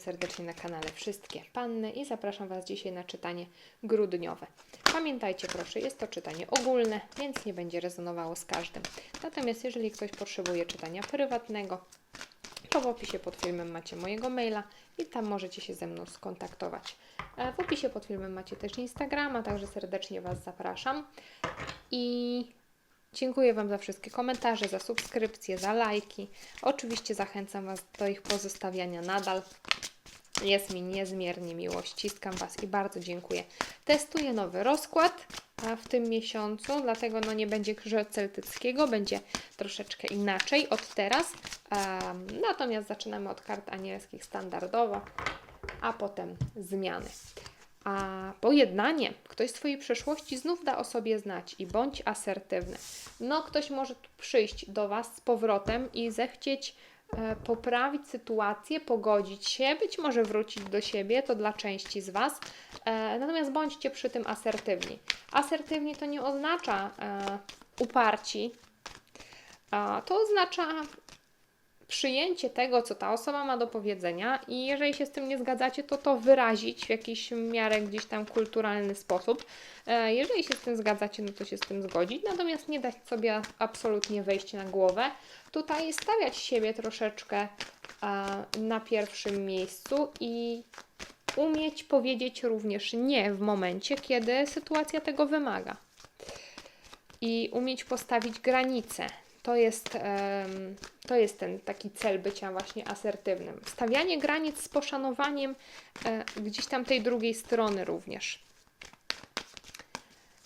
serdecznie na kanale Wszystkie Panny i zapraszam Was dzisiaj na czytanie grudniowe. Pamiętajcie proszę, jest to czytanie ogólne, więc nie będzie rezonowało z każdym. Natomiast jeżeli ktoś potrzebuje czytania prywatnego, to w opisie pod filmem macie mojego maila i tam możecie się ze mną skontaktować. E, W opisie pod filmem macie też Instagrama, także serdecznie Was zapraszam. I dziękuję Wam za wszystkie komentarze, za subskrypcje, za lajki. Oczywiście zachęcam Was do ich pozostawiania nadal. Jest mi niezmiernie miło, ściskam Was i bardzo dziękuję. Testuję nowy rozkład w tym miesiącu, dlatego no nie będzie krzyża celtyckiego, będzie troszeczkę inaczej od teraz. Natomiast zaczynamy od kart anielskich standardowo, a potem zmiany. A pojednanie, ktoś z Twojej przeszłości znów da o sobie znać i bądź asertywny. No, ktoś może tu przyjść do Was z powrotem i zechcieć poprawić sytuację, pogodzić się, być może wrócić do siebie, to dla części z Was. E, natomiast bądźcie przy tym asertywni. Asertywni to nie oznacza e, uparci, to oznacza przyjęcie tego, co ta osoba ma do powiedzenia i jeżeli się z tym nie zgadzacie, to to wyrazić w jakiś miarę gdzieś tam kulturalny sposób. E, Jeżeli się z tym zgadzacie, no to się z tym zgodzić, natomiast nie dać sobie absolutnie wejść na głowę. Tutaj stawiać siebie troszeczkę na pierwszym miejscu i umieć powiedzieć również nie w momencie, kiedy sytuacja tego wymaga. I umieć postawić granice. To jest, to jest ten taki cel bycia właśnie asertywnym. Stawianie granic z poszanowaniem e, gdzieś tam tej drugiej strony również.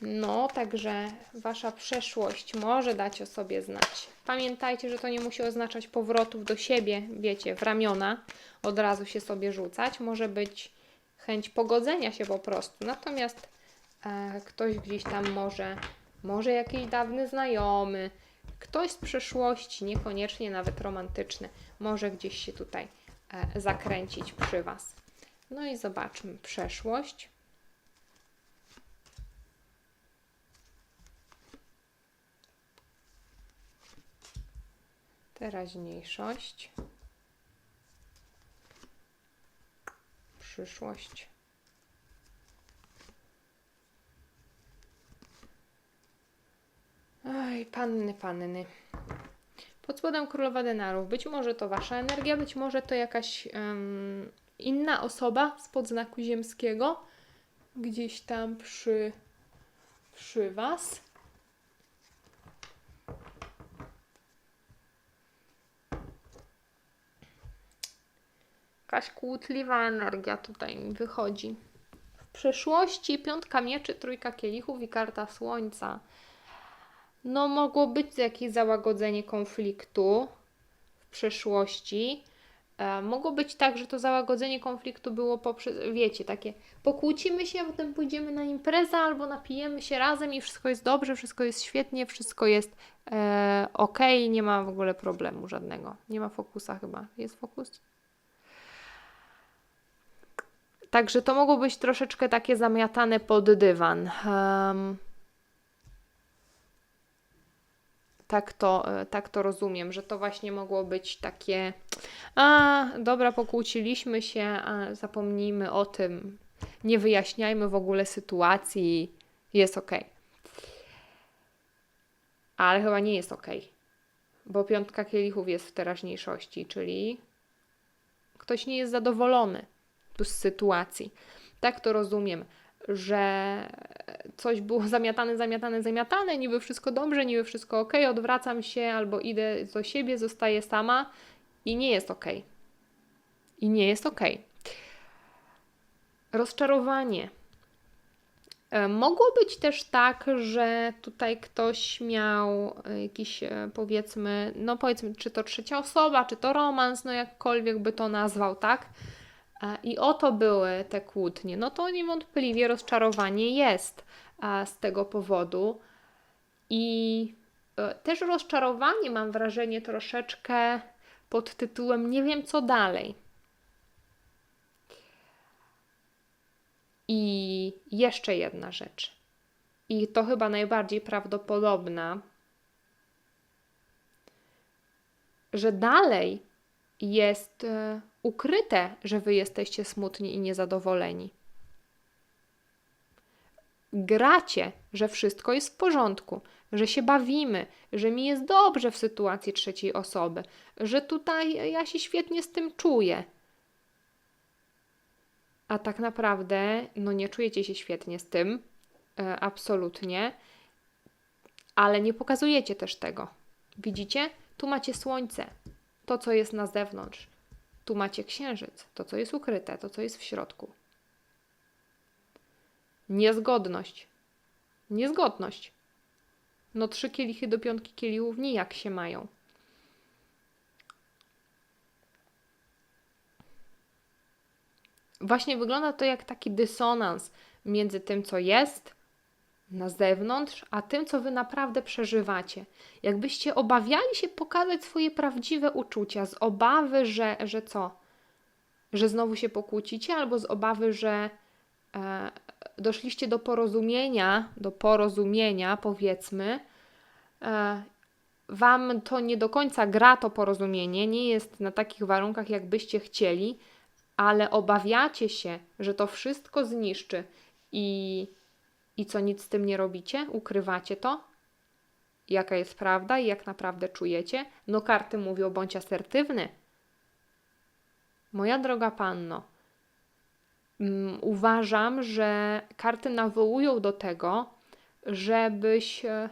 No, także Wasza przeszłość może dać o sobie znać. Pamiętajcie, że to nie musi oznaczać powrotów do siebie, wiecie, w ramiona, od razu się sobie rzucać. Może być chęć pogodzenia się po prostu. Natomiast e, ktoś gdzieś tam może, może jakiś dawny znajomy, ktoś z przeszłości, niekoniecznie nawet romantyczny, może gdzieś się tutaj e, zakręcić przy Was. No i zobaczmy przeszłość. Teraźniejszość. Przyszłość. Panny, panny. Pod spodem królowa denarów. Być może to wasza energia, być może to jakaś em, inna osoba z podznaku ziemskiego. Gdzieś tam przy, przy was. Jakaś kłótliwa energia tutaj wychodzi. W przeszłości piątka mieczy, trójka kielichów i karta słońca. No, mogło być jakieś załagodzenie konfliktu w przeszłości. E, mogło być tak, że to załagodzenie konfliktu było poprzez, wiecie, takie pokłócimy się, a potem pójdziemy na imprezę albo napijemy się razem i wszystko jest dobrze, wszystko jest świetnie, wszystko jest e, ok, nie ma w ogóle problemu żadnego. Nie ma fokusa chyba. Jest fokus? Także to mogło być troszeczkę takie zamiatane pod dywan. Em, tak to, e, tak to rozumiem, że to właśnie mogło być takie, a dobra, pokłóciliśmy się, a zapomnijmy o tym, nie wyjaśniajmy w ogóle sytuacji, jest ok. Ale chyba nie jest ok, bo piątka kielichów jest w teraźniejszości, czyli ktoś nie jest zadowolony tu z sytuacji. Tak to rozumiem, że coś było zamiatane, zamiatane, zamiatane, niby wszystko dobrze, niby wszystko ok, odwracam się albo idę do siebie, zostaję sama i nie jest ok. I nie jest ok. Rozczarowanie. E, Mogło być też tak, że tutaj ktoś miał e, jakiś, e, powiedzmy, no powiedzmy, czy to trzecia osoba, czy to romans, no jakkolwiek by to nazwał, tak? I oto były te kłótnie. No to niewątpliwie rozczarowanie jest z tego powodu. I e, też rozczarowanie mam wrażenie troszeczkę pod tytułem Nie wiem co dalej. I jeszcze jedna rzecz. I to chyba najbardziej prawdopodobna, że dalej jest e, ukryte, że wy jesteście smutni i niezadowoleni. Gracie, że wszystko jest w porządku, że się bawimy, że mi jest dobrze w sytuacji trzeciej osoby, że tutaj ja się świetnie z tym czuję. A tak naprawdę, no nie czujecie się świetnie z tym, e, absolutnie, ale nie pokazujecie też tego. Widzicie? Tu macie słońce, to co jest na zewnątrz. Tu macie księżyc, to co jest ukryte, to co jest w środku. Niezgodność. Niezgodność. No trzy kielichy do piątki kielichów nijak się mają. Właśnie wygląda to jak taki dysonans między tym, co jest na zewnątrz, a tym, co wy naprawdę przeżywacie. Jakbyście obawiali się pokazać swoje prawdziwe uczucia z obawy, że, że co? Że znowu się pokłócicie, albo z obawy, że doszliście do porozumienia, do porozumienia, powiedzmy, e, wam to nie do końca gra to porozumienie, nie jest na takich warunkach, jakbyście chcieli, ale obawiacie się, że to wszystko zniszczy i, i co nic z tym nie robicie, ukrywacie to, jaka jest prawda i jak naprawdę czujecie. No, karty mówią, bądź asertywny. Moja droga panno, um, uważam, że karty nawołują do tego, żebyś e,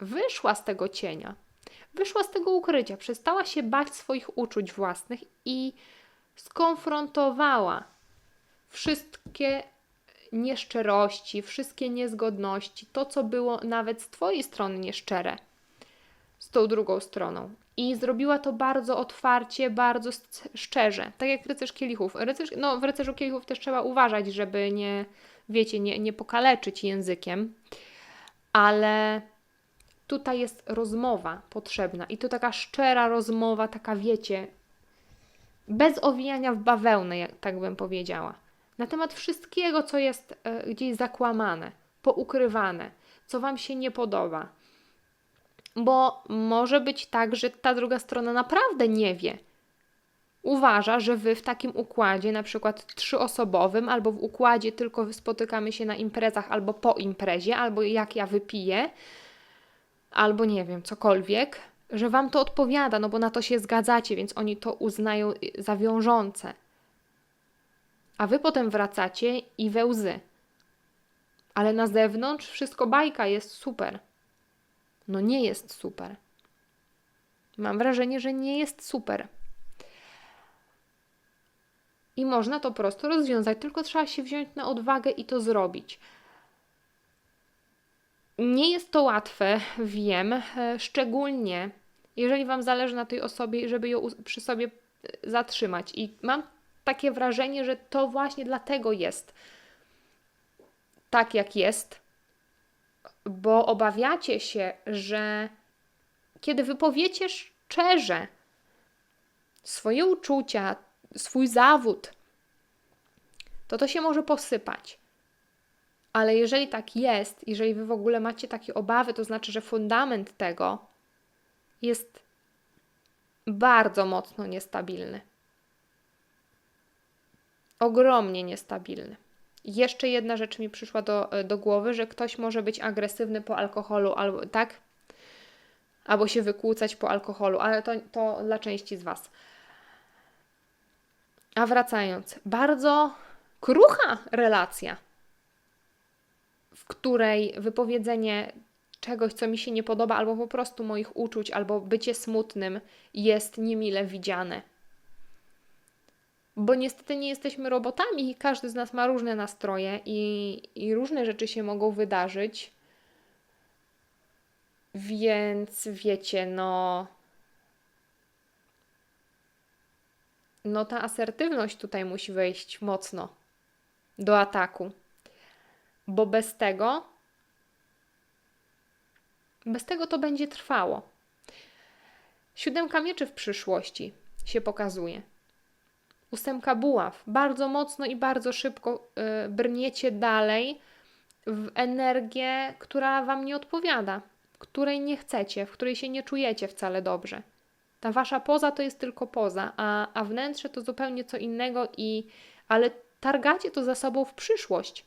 wyszła z tego cienia, wyszła z tego ukrycia, przestała się bać swoich uczuć własnych i skonfrontowała wszystkie nieszczerości, wszystkie niezgodności, to co było nawet z Twojej strony nieszczere, tą drugą stroną. I zrobiła to bardzo otwarcie, bardzo szczerze. Tak jak rycerz kielichów. Rycerz, no, w rycerzu kielichów też trzeba uważać, żeby nie, wiecie, nie, nie pokaleczyć językiem, ale tutaj jest rozmowa potrzebna i to taka szczera rozmowa, taka wiecie, bez owijania w bawełnę, jak tak bym powiedziała. Na temat wszystkiego, co jest e, gdzieś zakłamane, poukrywane, co Wam się nie podoba. Bo może być tak, że ta druga strona naprawdę nie wie. Uważa, że Wy w takim układzie, na przykład trzyosobowym, albo w układzie tylko spotykamy się na imprezach, albo po imprezie, albo jak ja wypiję, albo nie wiem, cokolwiek, że Wam to odpowiada, no bo na to się zgadzacie, więc oni to uznają za wiążące. A Wy potem wracacie i we łzy. Ale na zewnątrz wszystko bajka, jest super. No nie jest super. Mam wrażenie, że nie jest super. I można to prosto rozwiązać, tylko trzeba się wziąć na odwagę i to zrobić. Nie jest to łatwe, wiem, e, szczególnie jeżeli Wam zależy na tej osobie, żeby ją przy sobie e, zatrzymać. I mam takie wrażenie, że to właśnie dlatego jest tak, jak jest, bo obawiacie się, że kiedy wypowiecie szczerze swoje uczucia, swój zawód, to to się może posypać. Ale jeżeli tak jest, jeżeli wy w ogóle macie takie obawy, to znaczy, że fundament tego jest bardzo mocno niestabilny. Ogromnie niestabilny. Jeszcze jedna rzecz mi przyszła do, do głowy, że ktoś może być agresywny po alkoholu, albo tak? Albo się wykłócać po alkoholu, ale to, to dla części z Was. A wracając, bardzo krucha relacja w której wypowiedzenie czegoś, co mi się nie podoba, albo po prostu moich uczuć, albo bycie smutnym jest niemile widziane. Bo niestety nie jesteśmy robotami i każdy z nas ma różne nastroje i, i różne rzeczy się mogą wydarzyć. Więc wiecie, no. No, ta asertywność tutaj musi wejść mocno do ataku bo bez tego, bez tego to będzie trwało. Siódemka mieczy w przyszłości się pokazuje. Ósemka buław. Bardzo mocno i bardzo szybko yy, brniecie dalej w energię, która Wam nie odpowiada, której nie chcecie, w której się nie czujecie wcale dobrze. Ta wasza poza to jest tylko poza, a, a wnętrze to zupełnie co innego, i, ale targacie to za sobą w przyszłość.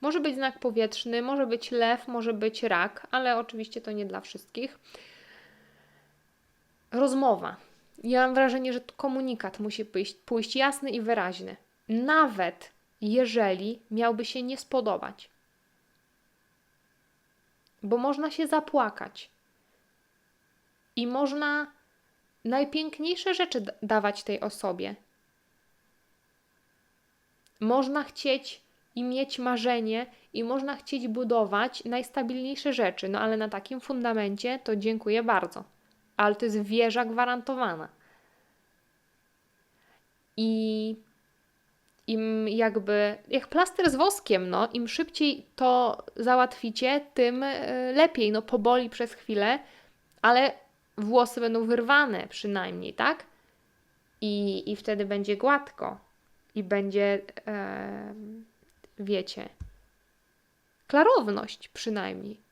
Może być znak powietrzny, może być lew, może być rak, ale oczywiście to nie dla wszystkich. Rozmowa. Ja mam wrażenie, że komunikat musi pójść, pójść jasny i wyraźny. Nawet jeżeli miałby się nie spodobać. Bo można się zapłakać. I można najpiękniejsze rzeczy dawać tej osobie. Można chcieć i mieć marzenie, i można chcieć budować najstabilniejsze rzeczy, no ale na takim fundamencie to dziękuję bardzo. Ale to jest wieża gwarantowana. I im jakby, jak plaster z woskiem, no, im szybciej to załatwicie, tym y, lepiej. No, poboli przez chwilę, ale włosy będą wyrwane przynajmniej, tak? I, i wtedy będzie gładko. I będzie, e, wiecie, klarowność przynajmniej.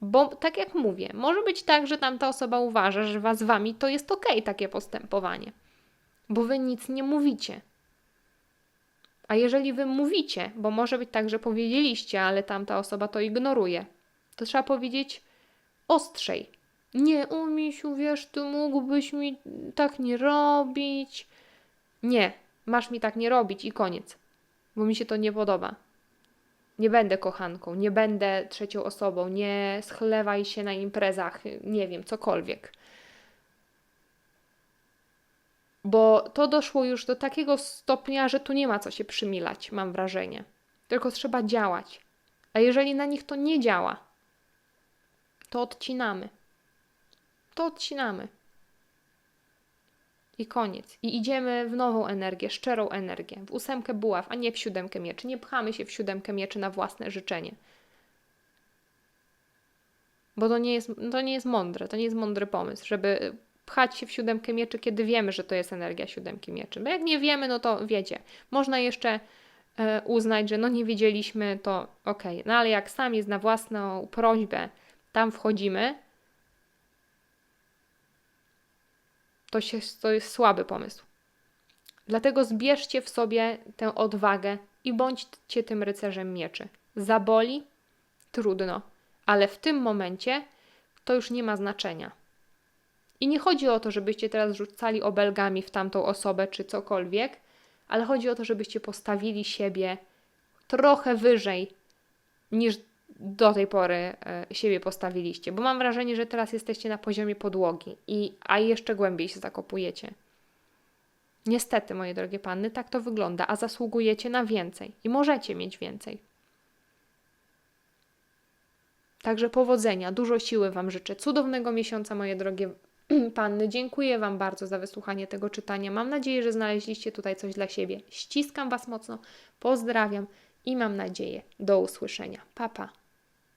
Bo tak jak mówię, może być tak, że tamta osoba uważa, że was wami to jest ok takie postępowanie, bo wy nic nie mówicie. A jeżeli wy mówicie, bo może być tak, że powiedzieliście, ale tamta osoba to ignoruje, to trzeba powiedzieć ostrzej. Nie, o misiu, wiesz, ty mógłbyś mi tak nie robić. Nie, masz mi tak nie robić i koniec, bo mi się to nie podoba. Nie będę kochanką, nie będę trzecią osobą, nie schlewaj się na imprezach, nie wiem, cokolwiek. Bo to doszło już do takiego stopnia, że tu nie ma co się przymilać, mam wrażenie. Tylko trzeba działać. A jeżeli na nich to nie działa, to odcinamy. To odcinamy. I koniec. I idziemy w nową energię, szczerą energię, w ósemkę buław, a nie w siódemkę mieczy. Nie pchamy się w siódemkę mieczy na własne życzenie. Bo to nie jest, to nie jest mądre, to nie jest mądry pomysł, żeby pchać się w siódemkę mieczy, kiedy wiemy, że to jest energia siódemki mieczy. Bo jak nie wiemy, no to wiecie, można jeszcze e, uznać, że no nie wiedzieliśmy, to okej. Okay. No ale jak sam jest na własną prośbę, tam wchodzimy, to, się, to jest słaby pomysł. Dlatego zbierzcie w sobie tę odwagę i bądźcie tym rycerzem mieczy. Zaboli? Trudno, ale w tym momencie to już nie ma znaczenia. I nie chodzi o to, żebyście teraz rzucali obelgami w tamtą osobę czy cokolwiek, ale chodzi o to, żebyście postawili siebie trochę wyżej niż do tej pory e, siebie postawiliście, bo mam wrażenie, że teraz jesteście na poziomie podłogi, i, a jeszcze głębiej się zakopujecie. Niestety, moje drogie panny, tak to wygląda, a zasługujecie na więcej i możecie mieć więcej. Także powodzenia, dużo siły Wam życzę, cudownego miesiąca, moje drogie panny. Dziękuję Wam bardzo za wysłuchanie tego czytania. Mam nadzieję, że znaleźliście tutaj coś dla siebie. Ściskam Was mocno, pozdrawiam i mam nadzieję do usłyszenia. Papa. Pa.